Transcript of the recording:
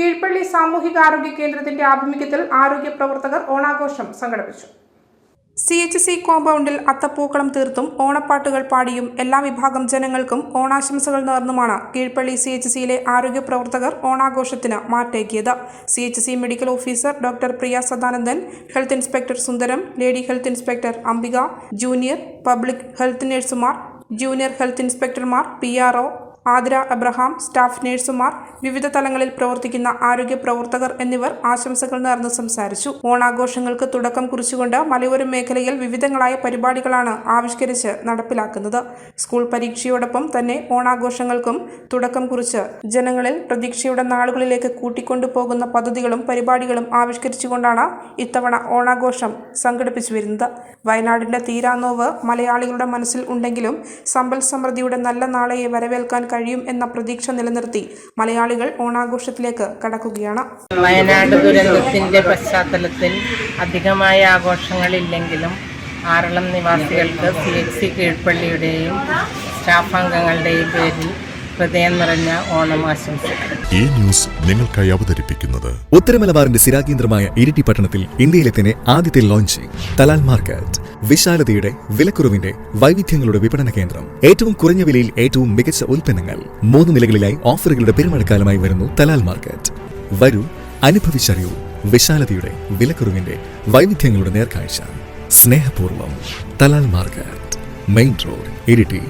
കീഴ്പള്ളി സാമൂഹികാരോഗ്യ കേന്ദ്രത്തിന്റെ ആഭിമുഖ്യത്തിൽ ആരോഗ്യ പ്രവർത്തകർ ഓണാഘോഷം സംഘടിപ്പിച്ചു. സി എച്ച് സി കോമ്പൗണ്ടിൽ അത്തപ്പൂക്കളം തീർത്തും ഓണപ്പാട്ടുകൾ പാടിയും എല്ലാ വിഭാഗം ജനങ്ങൾക്കും ഓണാശംസകൾ നേർന്നുമാണ് കീഴ്പള്ളി സി എച്ച് സിയിലെ ആരോഗ്യ പ്രവർത്തകർ ഓണാഘോഷത്തിന് മാറ്റേക്കിയത് C H C medical officer doctor Priya Sadanandan health inspector Sundaram lady health inspector Ambika junior public health നഴ്സുമാർ junior health ഇൻസ്പെക്ടർമാർ P R Athira Abraham staff നഴ്സുമാർ വിവിധ തലങ്ങളിൽ പ്രവർത്തിക്കുന്ന ആരോഗ്യ പ്രവർത്തകർ എന്നിവർ ആശംസകൾ നേർന്ന് സംസാരിച്ചു. ഓണാഘോഷങ്ങൾക്ക് തുടക്കം കുറിച്ചുകൊണ്ട് മലയോര മേഖലയിൽ വിവിധങ്ങളായ പരിപാടികളാണ് ആവിഷ്കരിച്ച് നടപ്പിലാക്കുന്നത്. സ്കൂൾ പരീക്ഷയോടൊപ്പം തന്നെ ഓണാഘോഷങ്ങൾക്കും തുടക്കം കുറിച്ച് ജനങ്ങളിൽ പ്രതീക്ഷയുടെ നാളുകളിലേക്ക് കൂട്ടിക്കൊണ്ടുപോകുന്ന പദ്ധതികളും പരിപാടികളും ആവിഷ്കരിച്ചുകൊണ്ടാണ് ഇത്തവണ ഓണാഘോഷം സംഘടിപ്പിച്ചു വരുന്നത് വയനാടിന്റെ തീരാനോവ് മലയാളികളുടെ മനസ്സിൽ ഉണ്ടെങ്കിലും സമ്പൽ സമൃദ്ധിയുടെ നല്ല നാളെയെ വരവേൽക്കാൻ കഴിയും എന്ന പ്രതീക്ഷ നിലനിർത്തി മലയാളികൾ ഓണാഘോഷത്തിലേക്ക് കടക്കുകയാണ്. വയനാട് ദുരന്തത്തിന്റെ പശ്ചാത്തലത്തിൽ അധികമായ ആഘോഷങ്ങളില്ലെങ്കിലും ആറളം നിവാസികൾക്ക് സി എച്ച് സി കീഴ്പള്ളിയുടെയും സ്റ്റാഫ് അംഗങ്ങളുടെയും പേരിൽ ഹൃദയം നിറഞ്ഞ ഓണം ആശംസിക്കുന്നു. ഈ ന്യൂസ് നിങ്ങൾക്കായി അവതരിപ്പിക്കുന്നത് ഉത്തരമലബാറിന്റെ സിരാകേന്ദ്രമായ ഇരിട്ടി പട്ടണത്തിൽ ഇന്ത്യയിലെ തന്നെ ആദ്യത്തെ ലോഞ്ചിങ് തലാൽ മാർക്കറ്റ്. വിശാലതയുടെ വിലക്കുറവിന്റെ വൈവിധ്യങ്ങളുടെ വിപണന കേന്ദ്രം. ഏറ്റവും കുറഞ്ഞ വിലയിൽ ഏറ്റവും മികച്ച ഉൽപ്പന്നങ്ങൾ. മൂന്ന് നിലകളിലായി ഓഫറുകളുടെ പെരുമഴക്കാലമായി വരുന്നു തലാൽ മാർക്കറ്റ്. വരൂ അനുഭവിച്ചറിയൂ വിശാലതയുടെ വിലക്കുറവിന്റെ വൈവിധ്യങ്ങളുടെ നേർക്കാഴ്ച. സ്നേഹപൂർവം Talal market main road Iritty.